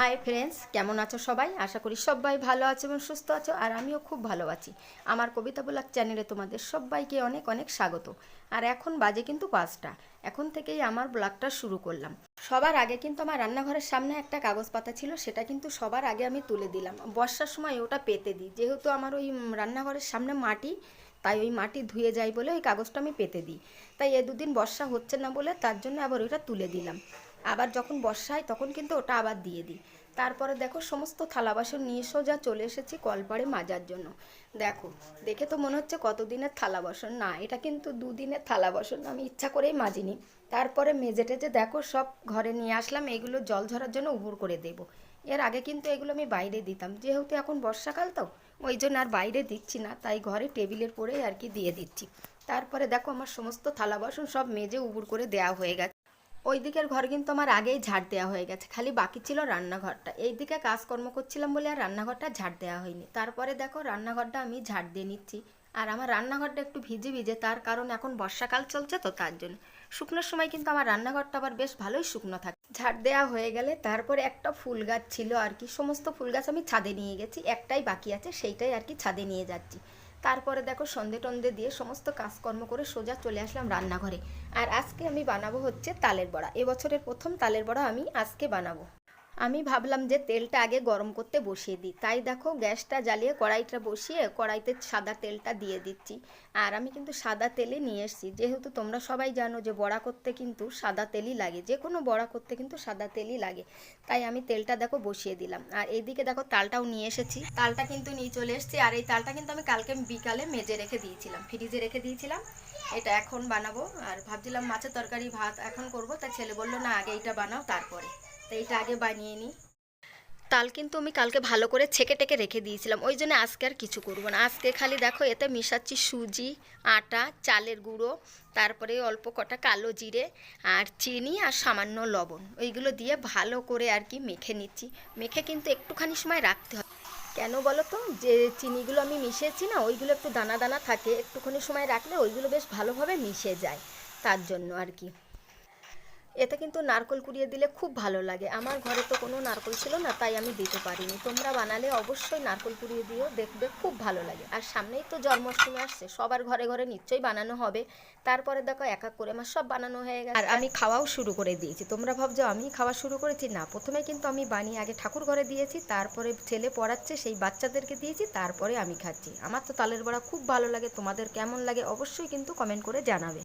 Hi friends কেমন আছো সবাই? আশা করি সবাই ভালো আছো এবং সুস্থ আছো, আর আমিও খুব ভালো আছি। আমার কবিতা ব্লগ চ্যানেলে তোমাদের সবাইকে অনেক অনেক স্বাগত। আর এখন বাজে কিন্তু পাঁচটা। এখন থেকেই আমার ব্লগটা শুরু করলাম। সবার আগে কিন্তু আমার রান্নাঘরের সামনে একটা কাগজ পাতা ছিল, সেটা কিন্তু সবার আগে আমি তুলে দিলাম। বর্ষার সময় ওটা পেতে দিই। যেহেতু আমার ওই রান্নাঘরের সামনে মাটি, তাই ওই মাটি ধুয়ে যায় বলে ওই কাগজটা আমি পেতে দিই। তাই এ দুদিন বর্ষা হচ্ছে না বলে তার জন্য আবার ওইটা তুলে দিলাম। আবার যখন বর্ষা হয় তখন কিন্তু ওটা আবার দিয়ে দিই। তারপরে দেখো সমস্ত থালা বাসন নিয়ে সোজা চলে এসেছি কলপাড়ে মাজার জন্য। দেখো, দেখে তো মনে হচ্ছে কতদিনের থালা বাসন। না, এটা কিন্তু দুদিনের থালা বাসন, আমি ইচ্ছা করেই মাজিনি। তারপরে মেজে টেজে দেখো সব ঘরে নিয়ে আসলাম, এগুলো জল ঝরার জন্য উবুর করে দেবো। এর আগে কিন্তু এগুলো আমি বাইরে দিতাম, যেহেতু এখন বর্ষাকাল তো, ওই জন্য আর বাইরে দিচ্ছি না, তাই ঘরে টেবিলের পরেই আর কি দিয়ে দিচ্ছি। তারপরে দেখো আমার সমস্ত থালা বাসন সব মেজে উবুর করে দেওয়া হয়ে গেছে। ওই দিকের ঘর কিন্তু আমার আগেই ঝাড় দেওয়া হয়ে গেছে, খালি বাকি ছিল রান্নাঘরটা। এই দিকে কাজকর্ম করছিলাম বলে আর রান্নাঘরটা ঝাড় দেওয়া হয়নি। তারপরে দেখো রান্নাঘরটা আমি ঝাড় দিয়ে নিচ্ছি। আর আমার রান্নাঘরটা একটু ভিজে ভিজে, তার কারণ এখন বর্ষাকাল চলছে তো তার জন্য। শুকনোর সময় কিন্তু আমার রান্নাঘরটা আবার বেশ ভালোই শুকনো থাকে। ঝাড় দেওয়া হয়ে গেলে তারপরে একটা ফুল গাছ ছিল আর কি, সমস্ত ফুল গাছ আমি ছাদে নিয়ে গেছি, একটাই বাকি আছে, সেইটাই আর কি ছাদে নিয়ে যাচ্ছি। তারপরে দেখো সন্ধে টন্দে দিয়ে সমস্ত কাজকর্ম করে সোজা চলে আসলাম রান্নাঘরে। আর আজকে আমি বানাবো হচ্ছে তালের বড়া। এবছরের প্রথম তালের বড়া আমি আজকে বানাবো। আমি ভাবলাম যে তেলটা আগে গরম করতে বসিয়ে দিই। তাই দেখো গ্যাসটা জ্বালিয়ে কড়াইটা বসিয়ে কড়াইতে সাদা তেলটা দিয়ে দিচ্ছি। আর আমি কিন্তু সাদা তেলে নিয়ে এসেছি। যেহেতু তোমরা সবাই জানো যে বড়া করতে কিন্তু সাদা তেলই লাগে। যে কোনো বড়া করতে কিন্তু সাদা তেলই লাগে। তাই আমি তেলটা দেখো বসিয়ে দিলাম। আর এইদিকে দেখো তালটাও নিয়ে এসেছি। তালটা কিন্তু নিয়ে চলে এসেছি। আর এই তালটা কিন্তু আমি কালকে বিকালে মেজে রেখে দিয়েছিলাম। ফ্রিজে রেখে দিয়েছিলাম। এটা এখন বানাবো। আর ভাবছিলাম মাছের তরকারি, ভাত এখন করব। তা ছেলে বলল, না, আগে এইটা বানাও, তারপরে। তো এইটা আগে বানিয়ে নিই তাল কিন্তু আমি কালকে ভালো করে ছেঁকে টেকে রেখে দিয়েছিলাম, ওই জন্য আজকে আর কিছু করব না। আজকে খালি দেখো এতে মিশাচ্ছি সুজি, আটা, চালের গুঁড়ো, তারপরে অল্প কটা কালো জিরে আর চিনি আর সামান্য লবণ। ওইগুলো দিয়ে ভালো করে আর কি মেখে নিচ্ছি। মেখে কিন্তু একটুখানি সময় রাখতে হবে কেন বলো তো? যে চিনিগুলো আমি মিশিয়েছি না, ওইগুলো একটু দানা দানা থাকে, একটুখানি সময় রাখলে ওইগুলো বেশ ভালোভাবে মিশে যায়, তার জন্য আর কি। এতে কিন্তু নারকল কুড়িয়ে দিলে খুব ভালো লাগে। আমার ঘরে তো কোনো নারকল ছিল না, তাই আমি দিতে পারিনি। তোমরা বানালে অবশ্যই নারকল কুড়িয়ে দিও, দেখবে খুব ভালো লাগে। আর সামনেই তো জন্মাষ্টমী আসছে, সবার ঘরে ঘরে নিশ্চয়ই বানানো হবে। তারপরে দেখো এক এক করে আমার সব বানানো হয়ে গেছে। আর আমি খাওয়াও শুরু করে দিয়েছি। তোমরা ভাবছ আমি খাওয়া শুরু করেছি? না, প্রথমে কিন্তু আমি বানিয়ে আগে ঠাকুর ঘরে দিয়েছি, তারপরে ছেলে পড়াচ্ছে, সেই বাচ্চাদেরকে দিয়েছি, তারপরে আমি খাচ্ছি। আমার তো তালের বড়া খুব ভালো লাগে, তোমাদের কেমন লাগে অবশ্যই কিন্তু কমেন্ট করে জানাবে।